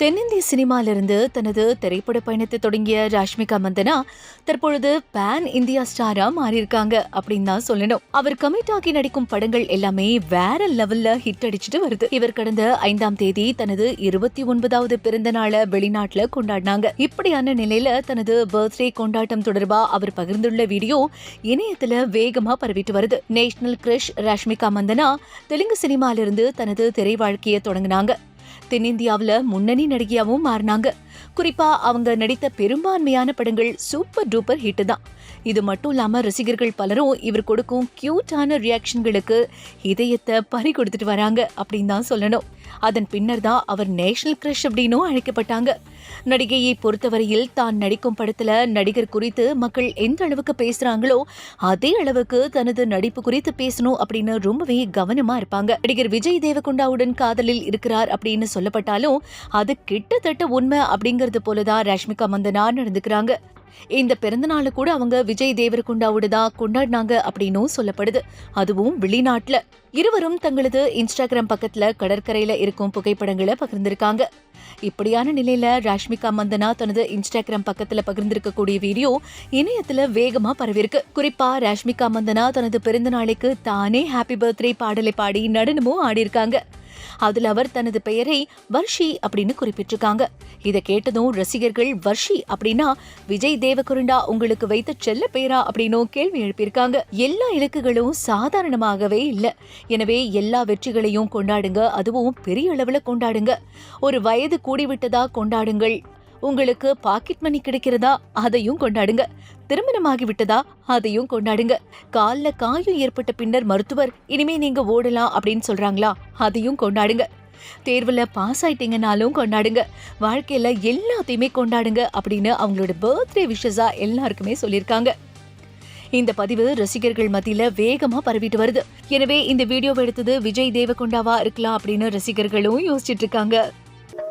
தென்னிந்திய சினிமாவிலிருந்து தனது திரைப்பட பயணத்தை தொடங்கிய ராஷ்மிகா மந்தனா தற்பொழுது பேன் இந்தியா ஸ்டாரா மாறியிருக்காங்க அப்படின்னு தான் சொல்லணும். அவர் கமிட் ஆகி நடிக்கும் படங்கள் எல்லாமே வேற லெவல்ல ஹிட் அடிச்சிட்டு வருது. இவர் கடந்த ஐந்தாம் தேதி தனது இருபத்தி ஒன்பதாவது பிறந்த நாளை வெளிநாட்டுல கொண்டாடினாங்க. இப்படியான நிலையில தனது பர்த்டே கொண்டாட்டம் தொடர்பா அவர் பகிர்ந்துள்ள வீடியோ இணையத்துல வேகமா பரவிட்டு வருது. நேஷனல் கிரிஷ் ராஷ்மிகா மந்தனா தெலுங்கு சினிமாலிருந்து தனது திரை வாழ்க்கையை தொடங்கினாங்க. தென்னிந்தியாவில் முன்னணி நடிகையாகவும் மாறினாங்க. குறிப்பா அவங்க நடித்த பெரும்பான்மையான படங்கள் சூப்பர் டூப்பர் ஹிட் தான். இது மட்டும் இல்லாம ரசிகர்கள் பலரும் இவர் கொடுக்கும் கியூட்டான ரியாக்ஷன்களுக்கு இதயத்தை பறி கொடுத்துட்டு வராங்க அப்படின்னு தான் சொல்லணும். அதன் பின்னர் தான் அவர் நேஷனல் கிரஷ் அப்படின்னும் அழைக்கப்பட்டாங்க. நடிகையை பொறுத்தவரையில் தான் நடிக்கும் படத்துல நடிகர் குறித்து மக்கள் எந்த அளவுக்கு பேசுறாங்களோ அதே அளவுக்கு தனது நடிப்பு குறித்து பேசணும் அப்படின்னு ரொம்பவே கவனமா இருப்பாங்க. நடிகர் விஜய் தேவகுண்டாவுடன் காதலில் இருக்கிறார் அப்படின்னு சொல்லப்பட்டாலும் அது கிட்டத்தட்ட உண்மை அப்படிங்கறது போலதான் ரஷ்மிகா மந்தனா நடந்துக்கிறாங்க. இந்த பிறந்தநாளை கூட அவங்க விஜய் தேவரகுண்டாவோட தான் கொண்டாடினாங்க அப்படின்னும் சொல்லப்படுது. அதுவும் வெளிநாட்டுல. இருவரும் தங்களது இன்ஸ்டாகிராம் பக்கத்துல கடற்கரையில இருக்கும் புகைப்படங்களை பகிர்ந்திருக்காங்க. இப்படியான நிலையில ராஷ்மிகா மந்தனா தனது இன்ஸ்டாகிராம் பக்கத்துல பகிர்ந்திருக்கக்கூடிய வீடியோ இணையத்துல வேகமா பரவிருக்கு குறிப்பா ராஷ்மிகா மந்தனா தனது பிறந்த நாளைக்கு தானே ஹாப்பி பர்த்டே பாடலை பாடி நடனமும் ஆடியிருக்காங்க. அதுல அவர் தனது பெயரை வர்ஷி அப்படின்னு குறிப்பிட்டிருக்காங்க. இதை கேட்டதும் ரசிகர்கள் வர்ஷி அப்படின்னா விஜய் தேவகுருண்டா உங்களுக்கு வைத்த செல்ல பெயரா அப்படின்னும் கேள்வி எழுப்பியிருக்காங்க. எல்லா இலக்குகளும் சாதாரணமாகவே இல்லை. எனவே எல்லா வெற்றிகளையும் கொண்டாடுங்க. அதுவும் பெரிய அளவுல கொண்டாடுங்க. ஒரு வயது கூடிவிட்டதா கொண்டாடுங்கள். உங்களுக்கு பாக்கெட் மணி கிடைக்கிறதா? அதையும் கொண்டாடுங்க. திருமணமாகி விட்டதா அதையும் கொண்டாடுங்க. கால்ல காயம் ஏற்பட்ட பின்னர் மருத்துவர் இனிமே நீங்க ஓடலாம் அப்படின்னு சொல்றாங்களா? அதையும் கொண்டாடுங்க. தேர்வுல பாஸ் ஆயிட்டீங்கனாலும் கொண்டாடுங்க. வாழ்க்கையில எல்லாத்தையுமே கொண்டாடுங்க அப்படின்னு அவங்களோட பர்த்டே விஷஸா எல்லாருக்குமே சொல்லியிருக்காங்க. இந்த பதிவு ரசிகர்கள் மத்தியில வேகமா பரவிட்டு வருது. எனவே இந்த வீடியோவை எடுத்தது விஜய் தேவகொண்டாவா இருக்கலாம் அப்படின்னு ரசிகர்களும் யோசிச்சுட்டு இருக்காங்க.